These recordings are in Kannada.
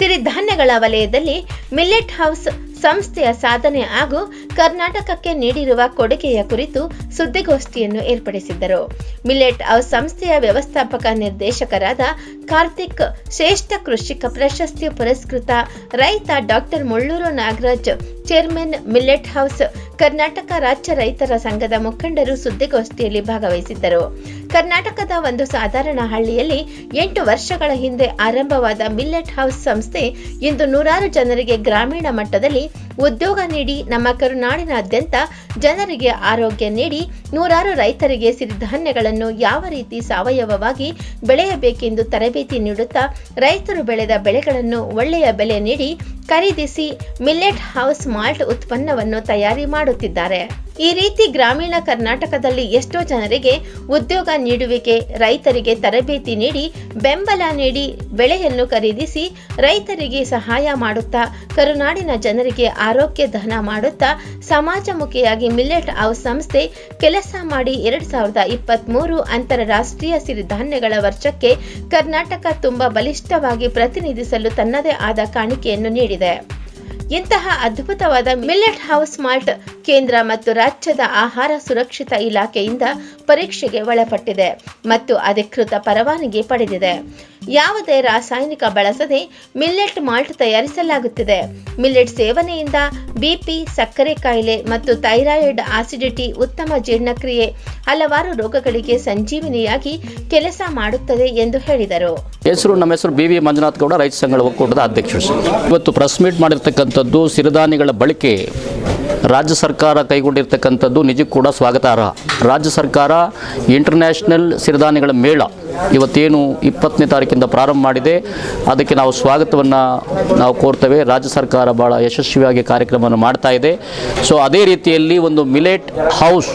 ಸಿರಿಧಾನ್ಯಗಳ ವಲಯದಲ್ಲಿ ಮಿಲ್ಲೆಟ್ ಹೌಸ್ ಸಂಸ್ಥೆಯ ಸಾಧನೆ ಹಾಗೂ ಕರ್ನಾಟಕಕ್ಕೆ ನೀಡಿರುವ ಕೊಡುಗೆಯ ಕುರಿತು ಸುದ್ದಿಗೋಷ್ಠಿಯನ್ನು ಏರ್ಪಡಿಸಿದ್ದರು. ಮಿಲ್ಲೆಟ್ ಹೌಸ್ ಸಂಸ್ಥೆಯ ವ್ಯವಸ್ಥಾಪಕ ನಿರ್ದೇಶಕರಾದ ಕಾರ್ತಿಕ್ ಶ್ರೇಷ್ಠ ಕೃಷಿಕ ಪ್ರಶಸ್ತಿ ಪುರಸ್ಕೃತ ರೈತ doctor Mulluru Nagaraj chairman millet house Karnataka ರಾಜ್ಯ ರೈತರ ಸಂಘದ ಮುಖಂಡರು ಸುದ್ದಿಗೋಷ್ಠಿಯಲ್ಲಿ ಭಾಗವಹಿಸಿದ್ದರು. ಕರ್ನಾಟಕದ ಒಂದು ಸಾಧಾರಣ ಹಳ್ಳಿಯಲ್ಲಿ ಎಂಟು ವರ್ಷಗಳ ಹಿಂದೆ ಆರಂಭವಾದ ಮಿಲ್ಲೆಟ್ ಹೌಸ್ ಸಂಸ್ಥೆ ಇಂದು ನೂರಾರು ಜನರಿಗೆ ಗ್ರಾಮೀಣ ಮಟ್ಟದಲ್ಲಿ ಉದ್ಯೋಗ ನೀಡಿ ನಮ್ಮ ಕರುನಾಡಿನಾದ್ಯಂತ ಜನರಿಗೆ ಆರೋಗ್ಯ ನೀಡಿ ನೂರಾರು ರೈತರಿಗೆ ಸಿರಿಧಾನ್ಯಗಳನ್ನು ಯಾವ ರೀತಿ ಸಾವಯವವಾಗಿ ಬೆಳೆಯಬೇಕೆಂದು ತರಬೇತಿ ನೀಡುತ್ತಾ ರೈತರು ಬೆಳೆದ ಬೆಳೆಗಳನ್ನು ಒಳ್ಳೆಯ ಬೆಲೆ ನೀಡಿ ಖರೀದಿಸಿ ಮಿಲ್ಲೆಟ್ ಹೌಸ್ ಮಾಲ್ಟ್ ಉತ್ಪನ್ನವನ್ನು ತಯಾರಿ ಮಾಡುತ್ತಿದ್ದಾರೆ. ಈ ರೀತಿ ಗ್ರಾಮೀಣ ಕರ್ನಾಟಕದಲ್ಲಿ ಎಷ್ಟೋ ಜನರಿಗೆ ಉದ್ಯೋಗ ನೀಡುವಿಕೆ, ರೈತರಿಗೆ ತರಬೇತಿ ನೀಡಿ ಬೆಂಬಲ ನೀಡಿ ಬೆಳೆಯನ್ನು ಖರೀದಿಸಿ ರೈತರಿಗೆ ಸಹಾಯ ಮಾಡುತ್ತಾ ಕರುನಾಡಿನ ಜನರಿಗೆ ಆರೋಗ್ಯ ದಾನ ಮಾಡುತ್ತಾ ಸಮಾಜಮುಖಿಯಾಗಿ ಮಿಲ್ಲೆಟ್ ಹೌಸ್ ಸಂಸ್ಥೆ ಕೆಲಸ ಮಾಡಿ ಎರಡ್ ಸಾವಿರದ ಇಪ್ಪತ್ತ್ ಮೂರು ಅಂತಾರಾಷ್ಟ್ರೀಯ ಸಿರಿಧಾನ್ಯಗಳ ವರ್ಷಕ್ಕೆ ಕರ್ನಾಟಕ ತುಂಬಾ ಬಲಿಷ್ಠವಾಗಿ ಪ್ರತಿನಿಧಿಸಲು ತನ್ನದೇ ಆದ ಕಾಣಿಕೆಯನ್ನು ನೀಡಿದೆ. ಇಂತಹ ಅದ್ಭುತವಾದ ಮಿಲ್ಲೆಟ್ ಹೌಸ್ ಮಾಲ್ಟ್ ಕೇಂದ್ರ ಮತ್ತು ರಾಜ್ಯದ ಆಹಾರ ಸುರಕ್ಷಿತ ಇಲಾಖೆಯಿಂದ ಪರೀಕ್ಷೆಗೆ ಒಳಪಟ್ಟಿದೆ ಮತ್ತು ಅಧಿಕೃತ ಪರವಾನಗಿ ಪಡೆದಿದೆ. ಯಾವುದೇ ರಾಸಾಯನಿಕ ಬಳಸದೆ ಮಿಲ್ಲೆಟ್ ಮಾಲ್ಟ್ ತಯಾರಿಸಲಾಗುತ್ತಿದೆ. ಮಿಲ್ಲೆಟ್ ಸೇವನೆಯಿಂದ ಬಿಪಿ, ಸಕ್ಕರೆ ಕಾಯಿಲೆ ಮತ್ತು ಥೈರಾಯ್ಡ್ ಆಸಿಡಿಟಿ ಉತ್ತಮ ಜೀರ್ಣಕ್ರಿಯೆ ಹಲವಾರು ರೋಗಗಳಿಗೆ ಸಂಜೀವಿನಿಯಾಗಿ ಕೆಲಸ ಮಾಡುತ್ತದೆ ಎಂದು ಹೇಳಿದರು. ಹೆಸರು, ನಮ್ಮ ಹೆಸರು ಬಿ ವಿ ಮಂಜುನಾಥ್ ಗೌಡ, ರೈತ ಸಂಘಗಳ ಒಕ್ಕೂಟದ ಅಧ್ಯಕ್ಷರು. ಇವತ್ತು ಪ್ರೆಸ್ ಮೀಟ್ ಮಾಡಿರ್ತಕ್ಕಂಥದ್ದು ಸಿರಿಧಾನ್ಯಗಳ ಬಳಕೆ. ರಾಜ್ಯ ಸರ್ಕಾರ ಕೈಗೊಂಡಿರ್ತಕ್ಕಂಥದ್ದು ನಿಜಕ್ಕೂ ಕೂಡ ಸ್ವಾಗತಾರ್ಹ. ರಾಜ್ಯ ಸರ್ಕಾರ ಇಂಟರ್ನ್ಯಾಷನಲ್ ಸಿರಿಧಾನ್ಯಗಳ ಮೇಳ ಇವತ್ತೇನು ಇಪ್ಪತ್ತನೇ ತಾರೀಕಿಂದ ಪ್ರಾರಂಭ ಮಾಡಿದೆ. ಅದಕ್ಕೆ ನಾವು ಸ್ವಾಗತವನ್ನು ನಾವು ಕೋರ್ತೇವೆ. ರಾಜ್ಯ ಸರ್ಕಾರ ಭಾಳ ಯಶಸ್ವಿಯಾಗಿ ಕಾರ್ಯಕ್ರಮವನ್ನು ಮಾಡ್ತಾ ಇದೆ. ಸೊ ಅದೇ ರೀತಿಯಲ್ಲಿ ಒಂದು ಮಿಲೆಟ್ ಹೌಸ್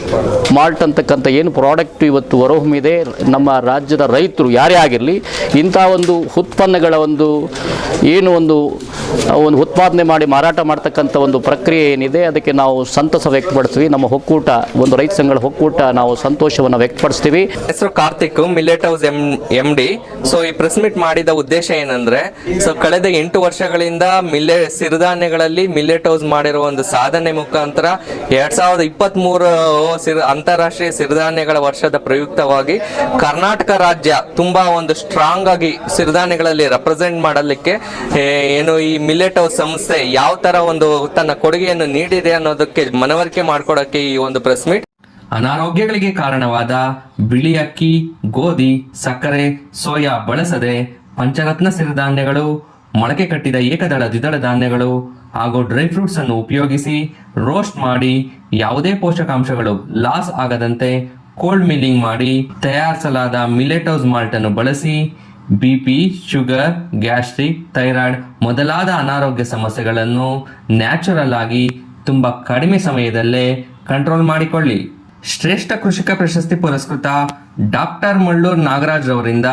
ಮಾಲ್ಟ್ ಅಂತಕ್ಕಂಥ ಏನು ಪ್ರಾಡಕ್ಟ್ ಇವತ್ತು ಹೊರಹೊಮ್ಮಿದೆ ನಮ್ಮ ರಾಜ್ಯದ ರೈತರು ಯಾರೇ ಆಗಿರಲಿ ಇಂಥ ಒಂದು ಉತ್ಪನ್ನಗಳ ಒಂದು ಏನು ಒಂದು ಒಂದು ಉತ್ಪಾದನೆ ಮಾಡಿ ಮಾರಾಟ ಮಾಡ್ತಕ್ಕಂಥ ಒಂದು ಪ್ರಕ್ರಿಯೆ ಏನಿದೆ, ಅದಕ್ಕೆ ನಾವು ಸಂತಸ ವ್ಯಕ್ತಪಡಿಸ್ತೀವಿ. ನಮ್ಮ ಒಕ್ಕೂಟ, ಒಂದು ರೈತ ಸಂಘಗಳ ಒಕ್ಕೂಟ ನಾವು ಸಂತೋಷವನ್ನು ವ್ಯಕ್ತಪಡಿಸ್ತೀವಿ. ಹೆಸರು Karthik millet house M M D so ಈ ಪ್ರೆಸ್ ಮೀಟ್ ಮಾಡಿದ ಉದ್ದೇಶ ಏನಂದ್ರೆ ಸೊ ಕಳೆದ ಎಂಟು ವರ್ಷಗಳಿಂದ ಮಿಲ್ಲೆ ಸಿರಿಧಾನ್ಯಗಳಲ್ಲಿ ಮಿಲೆಟ್ ಹೌಸ್ ಮಾಡಿರುವ ಒಂದು ಸಾಧನೆ ಮುಖಾಂತರ ಎರಡ್ ಸಾವಿರದ ಇಪ್ಪತ್ತ್ ಮೂರು ಅಂತಾರಾಷ್ಟ್ರೀಯ ಸಿರಿಧಾನ್ಯಗಳ ವರ್ಷದ ಪ್ರಯುಕ್ತವಾಗಿ ಕರ್ನಾಟಕ ರಾಜ್ಯ ತುಂಬಾ ಒಂದು ಸ್ಟ್ರಾಂಗ್ ಆಗಿ ಸಿರಿಧಾನ್ಯಗಳಲ್ಲಿ ರೆಪ್ರೆಸೆಂಟ್ ಮಾಡಲಿಕ್ಕೆ ಏನು ಈ ಮಿಲ್ಲೆಟ್ ಹೌಸ್ ಸಂಸ್ಥೆ ಯಾವ ತರ ಒಂದು ತನ್ನ ಕೊಡುಗೆಯನ್ನು ನೀಡಿದೆ ಅನ್ನೋದಕ್ಕೆ ಮನವರಿಕೆ ಮಾಡ್ಕೊಡಕ್ಕೆ ಈ ಒಂದು ಪ್ರೆಸ್ ಮೀಟ್ ಅನಾರೋಗ್ಯಗಳಿಗೆ ಕಾರಣವಾದ ಬಿಳಿ ಅಕ್ಕಿ, ಗೋಧಿ, ಸಕ್ಕರೆ, ಸೋಯಾ ಬಳಸದೆ ಪಂಚರತ್ನ ಸಿರಿಧಾನ್ಯಗಳು ಮೊಳಕೆ ಕಟ್ಟಿದ ಏಕದಳ ದ್ವಿದಳ ಧಾನ್ಯಗಳು ಹಾಗೂ ಡ್ರೈ ಫ್ರೂಟ್ಸ್ ಅನ್ನು ಉಪಯೋಗಿಸಿ ರೋಸ್ಟ್ ಮಾಡಿ ಯಾವುದೇ ಪೋಷಕಾಂಶಗಳು ಲಾಸ್ ಆಗದಂತೆ ಕೋಲ್ಡ್ ಮಿಲ್ಲಿಂಗ್ ಮಾಡಿ ತಯಾರಿಸಲಾದ ಮಿಲೆಟೋಸ್ ಮಾಲ್ಟ್ ಅನ್ನು ಬಳಸಿ ಬಿಪಿ ಶುಗರ್ ಗ್ಯಾಸ್ಟ್ರಿಕ್ ಥೈರಾಯ್ಡ್ ಮೊದಲಾದ ಅನಾರೋಗ್ಯ ಸಮಸ್ಯೆಗಳನ್ನು ನ್ಯಾಚುರಲ್ ಆಗಿ ತುಂಬ ಕಡಿಮೆ ಸಮಯದಲ್ಲೇ ಕಂಟ್ರೋಲ್ ಮಾಡಿಕೊಳ್ಳಿ. ಶ್ರೇಷ್ಠ ಕೃಷಿಕ ಪ್ರಶಸ್ತಿ ಪುರಸ್ಕೃತ ಡಾಕ್ಟರ್ ಮಳ್ಳೂರ್ ನಾಗರಾಜ್ ಅವರಿಂದ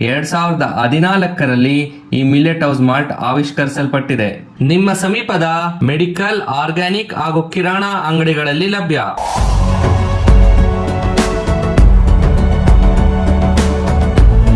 ಎರಡ್ ಸಾವಿರದ ಹದಿನಾಲ್ಕರಲ್ಲಿ ಈ ಮಿಲೆಟ್ ಹೌಸ್ ಮಾಲ್ಟ್ ಆವಿಷ್ಕರಿಸಲ್ಪಟ್ಟಿದೆ. ನಿಮ್ಮ ಸಮೀಪದ ಮೆಡಿಕಲ್ ಆರ್ಗ್ಯಾನಿಕ್ ಹಾಗೂ ಕಿರಾಣಾ ಅಂಗಡಿಗಳಲ್ಲಿ ಲಭ್ಯ.